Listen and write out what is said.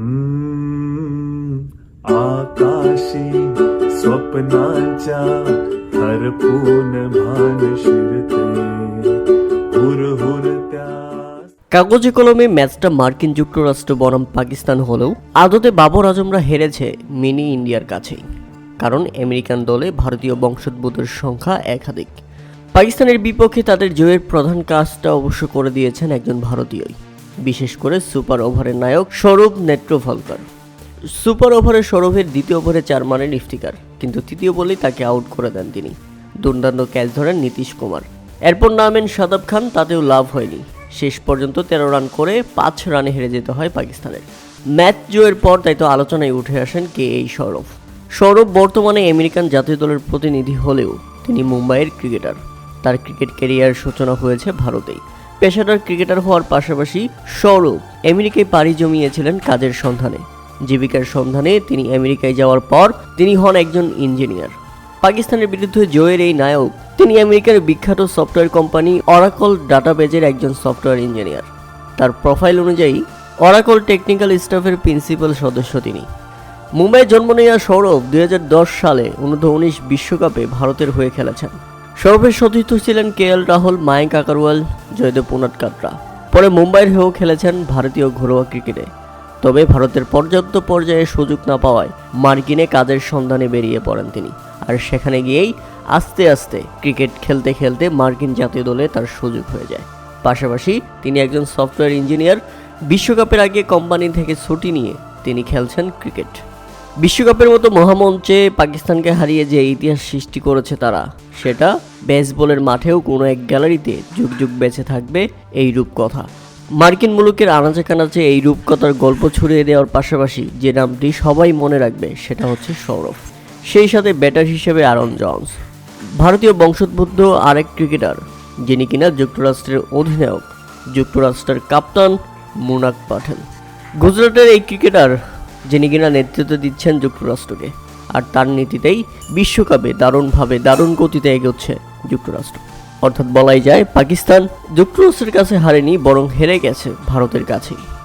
हम्म, आकाशी स्वप्नांच्या हरपून भान शिरते हुरहुरत्या কাগজে কলমে ম্যাচটা মার্কিন যুক্তরাষ্ট্র বনাম পাকিস্তান হলেও আদতে বাবর আজমরা হেরেছে মিনি ইন্ডিয়ার কাছেই কারণ আমেরিকান দলে ভারতীয় বংশোদ্ভূতের সংখ্যা একাধিক পাকিস্তানের বিপক্ষে তাদের জয়ের প্রধান কাজটা অবশ্য করে দিয়েছেন একজন ভারতীয়ই বিশেষ করে সুপার ওভারের নায়ক স্বরূপ নেত্রফলকর সুপার ওভারে সৌরভের দ্বিতীয় ওভারে চার মারেন ইফতিকার কিন্তু তৃতীয় বলেই তাকে আউট করে দেন তিনি। দুর্দান্ত ক্যাচ ধরেন নীতিশ কুমার। এরপর নামেন সাদাব খান, তাতেও লাভ হয়নি। শেষ পর্যন্ত তেরো রান করে পাঁচ রানে হেরে যেতে হয় পাকিস্তানের। ম্যাচ জয়ের পর তাই তো আলোচনায় উঠে আসেন কে এই সৌরভ সৌরভ বর্তমানে আমেরিকান জাতীয় দলের প্রতিনিধি হলেও তিনি মুম্বাইয়ের ক্রিকেটার। তার ক্রিকেট ক্যারিয়ার সূচনা হয়েছে ভারতেই। পেশাদার ক্রিকেটার হওয়ার পাশাপাশি সৌরভ আমেরিকায় পাড়ি জমিয়েছিলেন কাজের সন্ধানে। জীবিকার সন্ধানে তিনি আমেরিকায় যাওয়ার পর তিনি হন একজন ইঞ্জিনিয়ার। পাকিস্তানের বিরুদ্ধে জয়ের এই নায়ক, তিনি আমেরিকার বিখ্যাত সফটওয়্যার কোম্পানি অরাকল ডাটাবেজের একজন সফটওয়্যার ইঞ্জিনিয়ার। তার প্রোফাইল অনুযায়ী অরাকল টেকনিক্যাল স্টাফের প্রিন্সিপাল সদস্য তিনি। মুম্বাই জন্ম নেওয়া সৌরভ দুই হাজার দশ সালে অনূর্ধ্ব উনিশ বিশ্বকাপে ভারতের হয়ে খেলেছেন। সৌরভের সতীর্থ ছিলেন কে এল রাহুল মায়ঙ্ক আকারওয়াল জয়দেব পুনাট কাটরা পরে মুম্বাইয়ের হয়েও খেলেছেন ভারতীয় ঘরোয়া ক্রিকেটে। তবে ভারতের পর্যাপ্ত পর্যায়ে সুযোগ না পাওয়ায় মার্কিনে কাজের সন্ধানে বেরিয়ে পড়েন তিনি। আর সেখানে গিয়েই আস্তে আস্তে ক্রিকেট খেলতে খেলতে মার্কিন জাতীয় দলে তার সুযোগ হয়ে যায়। পাশাপাশি তিনি একজন সফটওয়্যার ইঞ্জিনিয়ার। বিশ্বকাপের আগে কোম্পানি থেকে ছুটি নিয়ে তিনি খেলছেন ক্রিকেট। বিশ্বকাপের মতো মহামঞ্চে পাকিস্তানকে হারিয়ে যে ইতিহাস সৃষ্টি করেছে তারা, সেটা বেসবলের মাঠেও কোনো এক গ্যালারিতে যুগ যুগ বেঁচে থাকবে এই রূপকথা। মার্কিন মুলুকের আনাচে কানাচে এই রূপকথার গল্প ছড়িয়ে দেওয়ার পাশাপাশি যে নামটি সবাই মনে রাখবে, সেটা হচ্ছে সৌরভ। সেই সাথে ব্যাটার হিসেবে আরন জন্স ভারতীয় বংশোদ্ভূত আরেক ক্রিকেটার যিনি কিনা যুক্তরাষ্ট্রের অধিনায়ক, যুক্তরাষ্ট্রের কাপ্তান মুনাক পাঠেল। গুজরাটের এই ক্রিকেটার যিনি কিনা নেতৃত্ব দিচ্ছেন যুক্তরাষ্ট্রকে। আর তার নীতিতেই বিশ্বকাপে দারুণভাবে দারুণ গতিতে এগোচ্ছে যুক্তরাষ্ট্র। অর্থাৎ বলাই যায়, পাকিস্তান যুক্তরাষ্ট্রের কাছে হারেনি, বরং হেরে গেছে ভারতের কাছেই।